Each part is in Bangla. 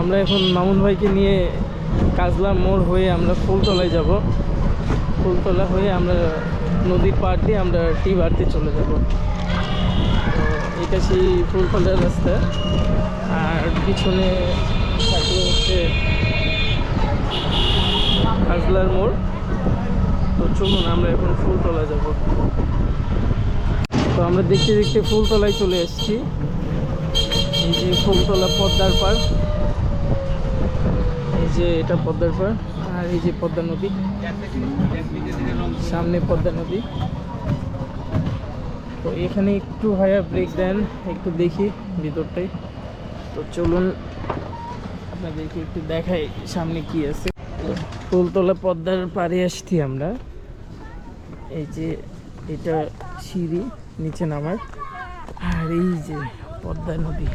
আমরা এখন মামুন ভাইকে নিয়ে কাজলা মোড় হয়ে আমরা ফুলতলায় যাব। ফুলতলা হয়ে আমরা নদীর পাড় দিয়ে আমরা টি বাড়তে চলে যাব। তো এটা সেই ফুলতলার রাস্তা। আর পিছনে হচ্ছে কাজলার মোড়। তো চলুন আমরা এখন ফুলতলা যাব। তো আমরা দেখতে দেখতে ফুলতলায় চলে এসেছি। এই যে ফুলতলা পদ্মার পার এই যে এটা পদ্মার পার আর এই যে পদ্মা নদী। সামনে পদ্মা নদী। তো এখানে একটু ভাইয়া ব্রেক দেন, একটু দেখি ভিতরটাই। তো চলুন আপনাদেরকে একটু দেখাই সামনে কি আছে। ফুলতলা পদ্মার পাড়ে আসছি আমরা। এই যে এটা সিঁড়ি, নিচে নামার। আর এই যে পদ্মা নদী।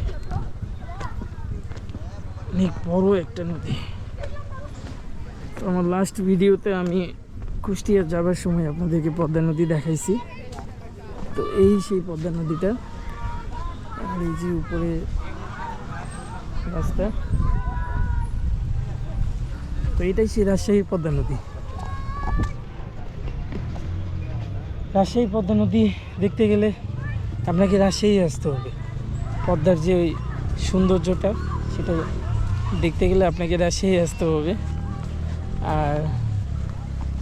অনেক বড় একটা নদী। তো আমার লাস্ট ভিডিওতে আমি কুষ্টিয়া যাবার সময় আপনাদেরকে পদ্মা নদী দেখাইছি। তো এই সেই পদ্মা নদীটা আর এই যে উপরে রাস্তা। তো এটাই সেই রাজশাহীর পদ্মা নদী। রাজশাহী পদ্মা নদী দেখতে গেলে আপনাকে রাজশাহী আসতে হবে। পদ্মার যে ওই সৌন্দর্যটা, সেটা দেখতে গেলে আপনাকে রাজশাহী আসতে হবে। আর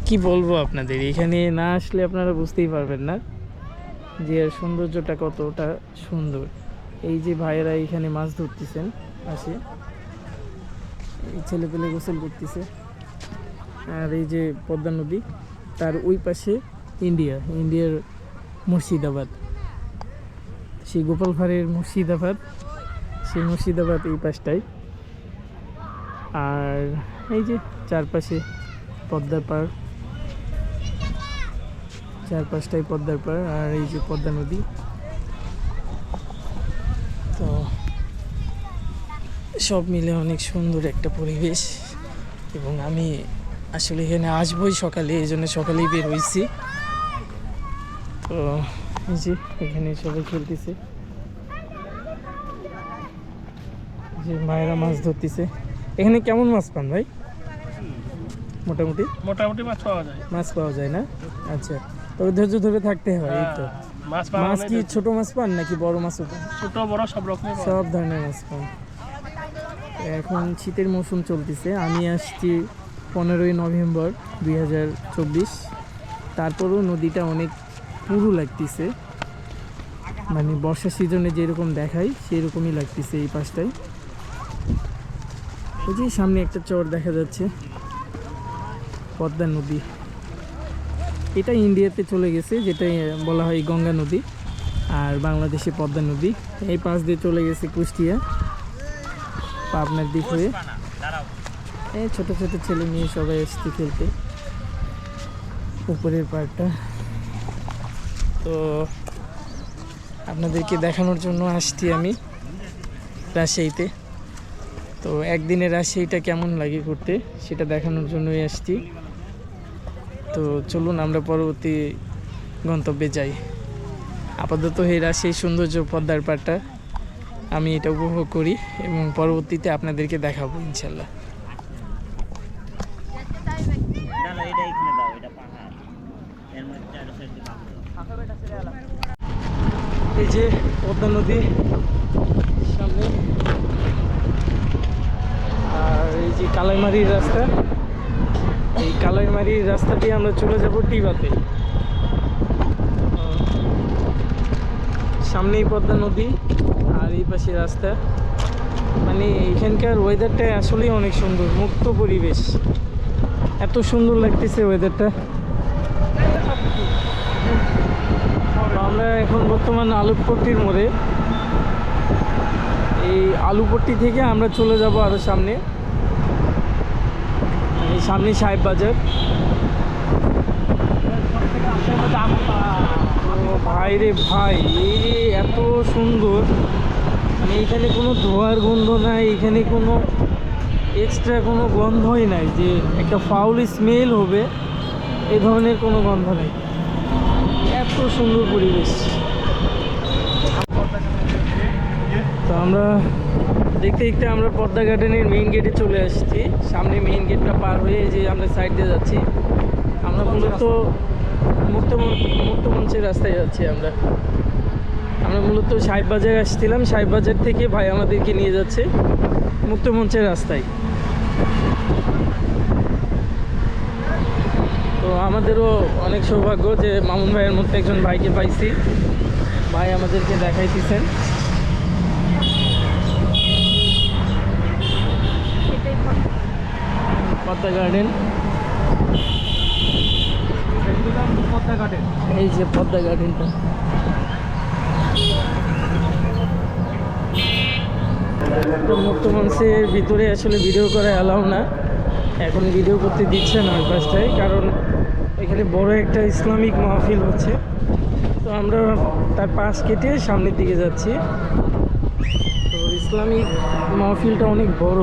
কি বলব আপনাদের? এখানে না আসলে আপনারা বুঝতেই পারবেন না যে সৌন্দর্যটা কতটা সুন্দর। এই যে ভাইয়েরা এখানে মাছ ধরতেছেন, আসে। এই ছেলে পেলে গোসল করতেছে। আর এই যে পদ্মা নদী, তার ওই পাশে ইন্ডিয়া, ইন্ডিয়ার মুর্শিদাবাদ। সেই গোপাল ভাঁড়ের মুর্শিদাবাদ, সেই মুর্শিদাবাদ এই পাশটায়। আর এই যে চারপাশে পদ্মার পাড়। চারপাশটাই পদ্মার পাড় আর এই যে পদ্মা নদী। তো সব মিলে অনেক সুন্দর একটা পরিবেশ এবং আমি আসলে এখানে আসবোই সকালে, এই জন্য সকালেই বের হয়েছি। তো এই যে এখানে সবাই খেলতেছে। যে মায়েরা মাছ ধরতেছে। এখানে কেমন মাছ পান ভাই? মোটামুটি? মোটামুটি মাছ পাওয়া যায়। মাছ পাওয়া যায় না? আচ্ছা তবে ধৈর্য ধরে থাকতে হয় এই তো। মাছ পাওয়া মাছ মানে কি ছোট মাছ পান নাকি বড় মাছও পান? ছোট বড় সব রকমের সব ধরনের মাছ পান। এখন শীতের মৌসুম চলতেছে আমি আসছি পনেরোই নভেম্বর দুই হাজার চব্বিশ। তারপরেও নদীটা অনেক পুরু লাগতেছে। মানে বর্ষা সিজনে যেরকম দেখায় সেরকমই লাগতেছে এই পাশটায়। ওই যে সামনে একটা চর দেখা যাচ্ছে। পদ্মা নদী। এটা ইন্ডিয়াতে চলে গেছে যেটা বলা হয় গঙ্গা নদী আর বাংলাদেশে পদ্মা নদী। এই পাশ দিয়ে চলে গেছে কুষ্টিয়া, পাবনার দিক হয়ে। এই ছোট ছোট ছেলে মেয়ে সবাই এসছে খেলতে। উপরের পাড়টা। তো আপনাদেরকে দেখানোর জন্য আসছি আমি রাজশাহীতে। তো একদিনের একদিনে রাজশাহীটা কেমন লাগে করতে সেটা দেখানোর জন্যই আসছি। তো চলুন আমরা পরবর্তী গন্তব্যে যাই। আপাতত এই রাজশাহী সৌন্দর্য পদ্মার পাড়টা, আমি এটা উপভোগ করি এবং পরবর্তীতে আপনাদেরকে দেখাবো ইনশাল্লাহ এই যে পদ্মা নদী সামনে আর এই যে কালাইমারির রাস্তা, এই কালাইমারির রাস্তা দিয়ে আমরা চলে যাব টিবাতে। সামনেই পদ্মা নদী আর এই পাশে রাস্তা। মানে এখানকার ওয়েদারটা আসলেই অনেক সুন্দর, মুক্ত পরিবেশ। এত সুন্দর লাগতেছে ওয়েদারটা আমরা এখন বর্তমান আলোকপট্টির মোড়ে। এই আলুপট্টি থেকে আমরা চলে যাব আরও সামনে। সামনে সাহেব বাজার। ভাই রে ভাই, এত সুন্দর। মানে এখানে কোনো ধোয়ার গন্ধ নাই, এখানে কোনো এক্সট্রা কোনো গন্ধই নাই যে একটা ফাউল স্মেল হবে, এ ধরনের কোনো গন্ধ নেই। এত সুন্দর পরিবেশ। তো আমরা দেখতে দেখতে আমরা পদ্মা গার্ডেনের মেইন গেটে চলে আসছি। সামনে মেইন গেটটা পার হয়ে যে আমরা সাইড দিয়ে যাচ্ছি। আমরা মূলত মুক্ত মুক্ত মঞ্চের রাস্তায় যাচ্ছি আমরা। আমরা মূলত সাহেব বাজার আসছিলাম। সাহেব বাজার থেকে ভাই আমাদেরকে নিয়ে যাচ্ছে মুক্ত মঞ্চের রাস্তায়। তো আমাদেরও অনেক সৌভাগ্য যে মামুন ভাইয়ের মধ্যে একজন ভাইকে পাইছি। ভাই আমাদেরকে দেখাইতেছেন। পদ্মা গার্ডেন। ঘাটে এই যে পদ্মা গার্ডেনটা। তো মুক্ত ভিতরে আসলে ভিডিও করা অ্যালাউ না। এখন ভিডিও করতে দিচ্ছে না ওই পাশটায়, কারণ এখানে বড় একটা ইসলামিক মাহফিল হচ্ছে। তো আমরা তার পাশ কেটে সামনের দিকে যাচ্ছি। তো ইসলামিক মাহফিলটা অনেক বড়।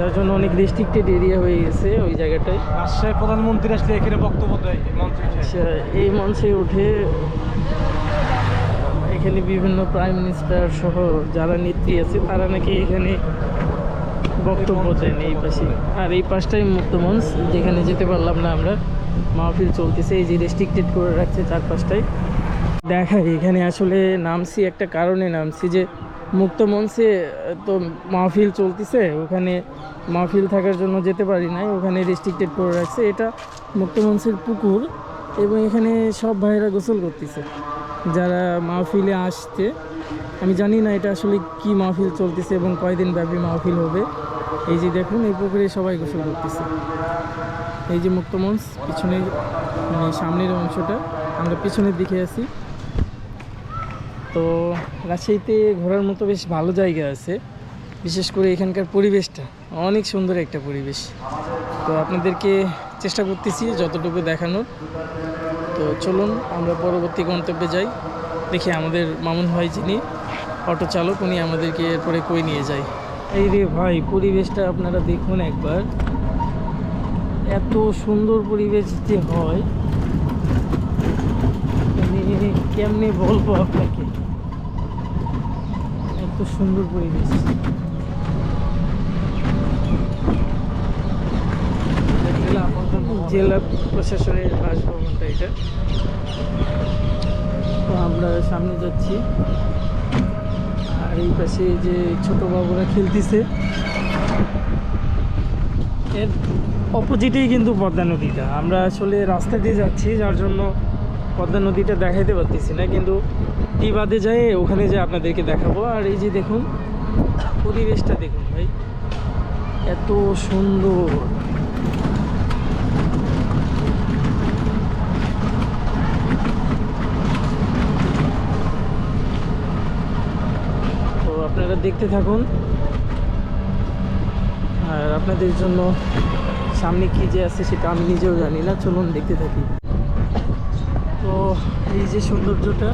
যার জন্য অনেক রেস্ট্রিক্টেড এরিয়া হয়ে গেছে ওই জায়গাটায়। রাজশাহীর প্রধানমন্ত্রী আসলে এখানে বক্তব্য দেয় এই মঞ্চে উঠে। আচ্ছা এই মঞ্চে উঠে এখানে বিভিন্ন প্রাইম মিনিস্টার সহ যারা নেত্রী আছে তারা নাকি এখানে বক্তব্য দেন এই পাশে। আর এই পাশটাই মুক্ত মঞ্চ যেখানে যেতে পারলাম না আমরা মাহফিল চলতেছে এই যে রেস্ট্রিক্টেড করে রাখছে চার পাঁচটায় দেখাই এখানে আসলে নামছি একটা কারণে নামছি যে মুক্ত মঞ্চে তো মাহফিল চলতেছে ওখানে মাহফিল থাকার জন্য যেতে পারি নাই, ওখানে রেস্ট্রিক্টেড করে রাখছে। এটা মুক্তমঞ্চের পুকুর এবং এখানে সব ভাইয়েরা গোসল করতেছে। যারা মাহফিলে আসছে, আমি জানি না এটা আসলে কি মাহফিল চলতেছে এবং কয়দিন ব্যাপী মাহফিল হবে। এই যে দেখুন, এই পুকুরে সবাই গোসল করতেছে। এই যে মুক্ত মঞ্চ পিছনে মানে সামনের অংশটা, আমরা পিছনের দিকে আছি। তো রাজশাহীতে ঘোরার মতো বেশ ভালো জায়গা আছে। বিশেষ করে এখানকার পরিবেশটা, অনেক সুন্দর একটা পরিবেশ। তো আপনাদেরকে চেষ্টা করতেছি যতটুকু দেখানোর। তো চলুন, আমরা পরবর্তী গন্তব্যে যাই। দেখি আমাদের মামুন ভাই যিনি অটো চালক, উনি আমাদেরকে এরপরে কই নিয়ে যায়। এই রে ভাই, পরিবেশটা আপনারা দেখুন একবার। এত সুন্দর পরিবেশ যে হয়। মানে কেমনে বলব আপনাকে? এত সুন্দর পরিবেশ। জেলা প্রশাসনের বাসভবনটা এটা। তো আমরা সামনে যাচ্ছি। আর এই পাশে যে ছোট বাবুরা খেলতেছে। এর অপোজিটেই কিন্তু পদ্মা নদীটা। আমরা আসলে রাস্তা দিয়ে যাচ্ছি, যার জন্য পদ্মা নদীটা দেখাইতে পারতেছি না। কিন্তু এই বাদে যাই ওখানে যে আপনাদেরকে দেখাবো। আর এই যে দেখুন, পরিবেশটা দেখুন ভাই। এত সুন্দর তো আপনারা দেখতে থাকুন। আর আপনাদের জন্য সামনে কি যে আছে সেটা আমি নিজেও জানি না, চলুন দেখতে থাকি। তো এই যে সৌন্দর্যটা,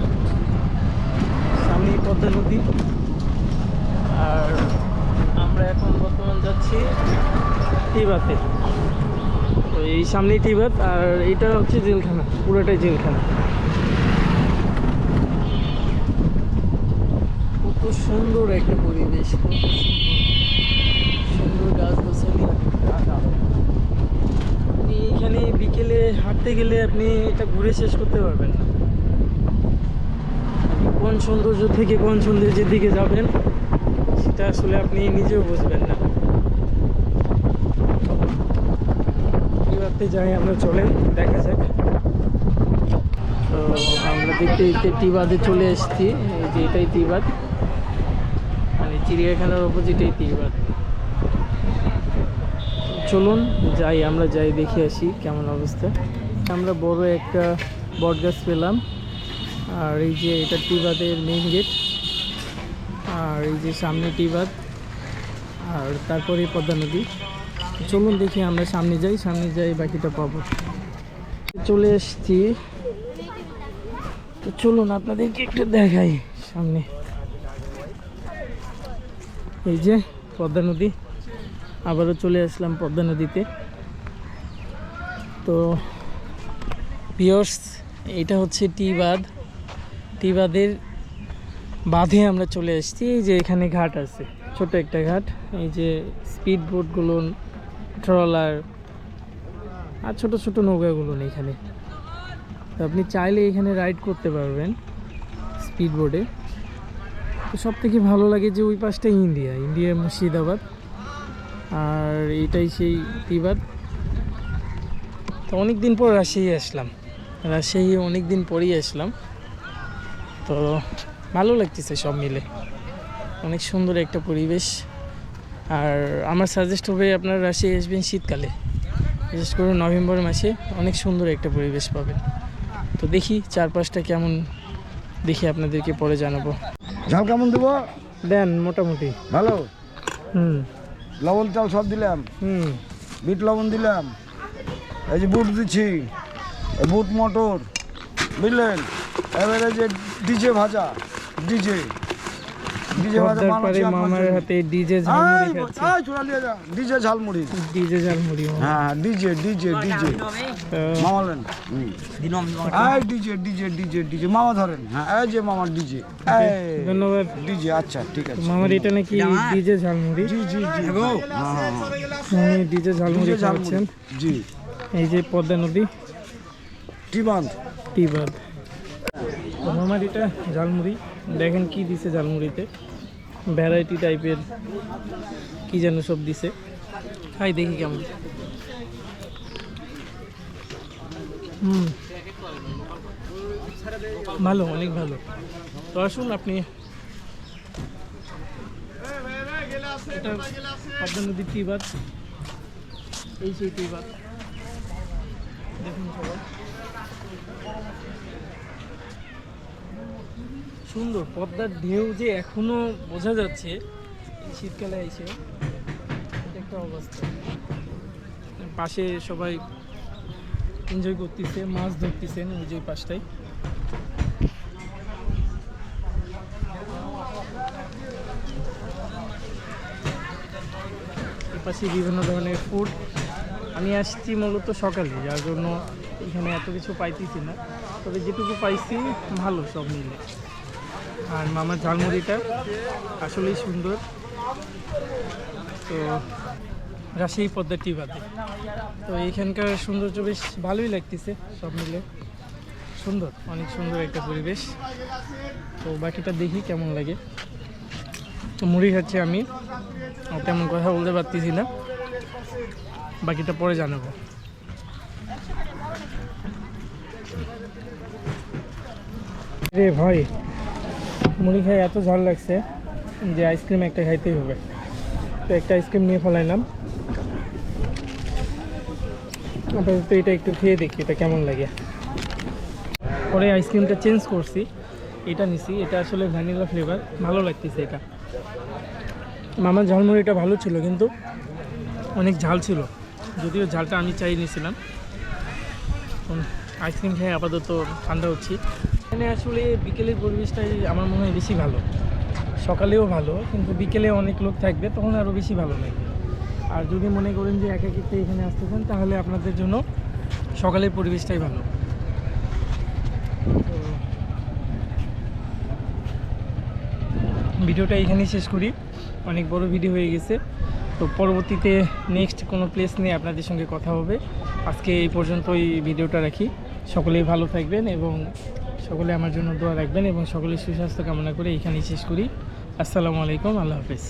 সামনে পদ্মা নদী। আর আমরা এখন বর্তমান যাচ্ছি টিবাতে। তো এই সামনেই টিবাত, আর এটা হচ্ছে জেলখানা, পুরোটাই জেলখানা। সুন্দর একটা পরিবেশ। কত সুন্দর সুন্দর গাছ গাছালি আপনি এখানে বিকেলে হাঁটতে গেলে আপনি এটা ঘুরে শেষ করতে পারবেন না। কোন সৌন্দর্য থেকে কোন সৌন্দর্যের দিকে যাবেন, সেটা আসলে আপনি নিজেও বুঝবেন না। এবারতে যাই, আমরা চলে দেখা যাক। তো আমরা দেখতে দেখতে টিবাদে চলে এসেছি। যে এটাই টিবাদ মানে চিড়িয়াখানার অপোজিটেই টিবাদ চলুন যাই, আমরা যাই, দেখে আসি কেমন অবস্থা। আমরা বড় একটা বট গাছ পেলাম। আর এই যে এটা টিবাদের মেইন গেট আর এই যে সামনে টিবাদ আর তারপরে পদ্মা নদী। চলুন দেখি আমরা সামনে যাই সামনে যাই বাকিটা পাবো। চলে এসছি। তো চলুন আপনাদেরকে একটু দেখাই। সামনে। এই যে পদ্মা নদী, আবারও চলে আসলাম পদ্মা নদীতে। তো পিয়র্স এটা হচ্ছে টি বাঁধ টি বাঁধের বাঁধে আমরা চলে এসেছি এই যে এখানে ঘাট আছে, ছোট একটা ঘাট। এই যে স্পিড বোটগুলো ট্রলার আর ছোট ছোট নৌকাগুলো এখানে। তো আপনি চাইলে এখানে রাইড করতে পারবেন স্পিড বোটে তো সব থেকে ভালো লাগে যে ওই পাশটা ইন্ডিয়া ইন্ডিয়া মুর্শিদাবাদ। আর এটাই সেই তিবাদ তো অনেক দিন পর রাজশাহী আসলাম। রাজশাহী অনেক দিন পরেই আসলাম। তো ভালো লাগতেছে সব মিলে। অনেক সুন্দর একটা পরিবেশ। আর আমার সাজেস্ট হবে আপনার রাজশাহী আসবেন শীতকালে। বিশেষ করে নভেম্বর মাসে অনেক সুন্দর একটা পরিবেশ পাবেন। তো দেখি চারপাশটা কেমন, দেখি আপনাদেরকে পরে জানাব। ঝাল কেমন দেবো? দেন মোটামুটি। ভালো? হুম। লবণ চাল সব দিলাম। হুম। বিট লবণ দিলাম। এই যে বুট দিচ্ছি। বুট মটর। বুঝলেন? এবারে যে ডিজে ভাজা ডিজে। পদ্মার পারে মামার হাতে ডিজে ঝালমুড়ি। খাচ্ছে। ডিজে ঝালমুড়ি ডিজে ঝালমুড়ি মামা। হ্যাঁ ডিজে ডিজে ডিজে তো মামালেন দিনম এই। ডিজে ডিজে ডিজে ডিজে মামা ধরেন হ্যাঁ এই যে মামার ডিজে ধন্যবাদ। ডিজে আচ্ছা ঠিক আছে। মামার এটা নাকি ডিজে ঝালমুড়ি? জি জি জি। হ্যাঁ হ্যাঁ। উনি ডিজে ঝালমুড়ি খাচ্ছেন। জি। এই যে পদ্মা নদী। টিবান্ধ টিবাদ মামার এটা ঝালমুড়ি। দেখেন কি দিছে ঝালমুড়িতে। ভ্যারাইটি টাইপের, কি যেন সব দিছে। খাই দেখি কেমন। হুম। ভালো, অনেক ভালো। তো আসুন আপনি। এটা পদ্মা নদীর দেখুন সবাই। সুন্দর, পদ্মার ঢেউ যে এখনও বোঝা যাচ্ছে শীতকালে এসে একটা অবস্থা। পাশে সবাই এনজয় করতেছে, মাছ ধরতেছেন ওই যে পাশটাই পাশে বিভিন্ন ধরনের ফুড আমি আসছি মূলত সকালে, যার জন্য এখানে এত কিছু পাইতেছি না। তবে যেটুকু পাইছি, ভালো সব মিলে। আর মামার ঝালমুড়িটা আসলেই সুন্দর। তো রাজশাহী পদ্মা টি বাদে। তো এইখানকার সৌন্দর্য বেশ ভালোই লাগতেছে, সব মিলে। সুন্দর, অনেক সুন্দর একটা পরিবেশ। তো বাকিটা দেখি কেমন লাগে। তো মুড়ি খাচ্ছি আমি। তেমন কথা বলতে পারতেছি না। বাকিটা পরে জানাব। রে ভাই, মুড়ি খাই এত ঝাল লাগছে যে আইসক্রিম একটা খাইতেই হবে। তো একটা আইসক্রিম নিয়ে ফেলাইলাম। আপাতত এটা একটু খেয়ে দেখি, এটা কেমন লাগে। পরে আইসক্রিমটা চেঞ্জ করছি, এটা নিছি, এটা আসলে ভ্যানিলা ফ্লেভার ভালো লাগতেছে এটা। মামার ঝালমুড়িটা ভালো ছিল, কিন্তু অনেক ঝাল ছিল। যদিও ঝালটা আমি চাই নিয়েছিলাম। আইসক্রিম খেয়ে আপাতত ঠান্ডা হচ্ছি। এখানে আসলে বিকেলের পরিবেশটাই আমার মনে হয় বেশি ভালো। সকালেও ভালো, কিন্তু বিকেলে অনেক লোক থাকবে, তখন আরও বেশি ভালো লাগবে। আর যদি মনে করেন যে একাকিত্বে এখানে আসতে চান তাহলে আপনাদের জন্য সকালের পরিবেশটাই ভালো। ভিডিওটা এখানেই শেষ করি। অনেক বড় ভিডিও হয়ে গেছে। তো পরবর্তীতে নেক্সট কোনো প্লেস নিয়ে আপনাদের সঙ্গে কথা হবে। আজকে এই পর্যন্তই ভিডিওটা রাখি। সকলেই ভালো থাকবেন এবং সকলে আমার জন্য দোয়া রাখবেন এবং সকলের সুস্বাস্থ্য কামনা করে এখানেই শেষ করি। আসসালামু আলাইকুম, আল্লাহ হাফেজ।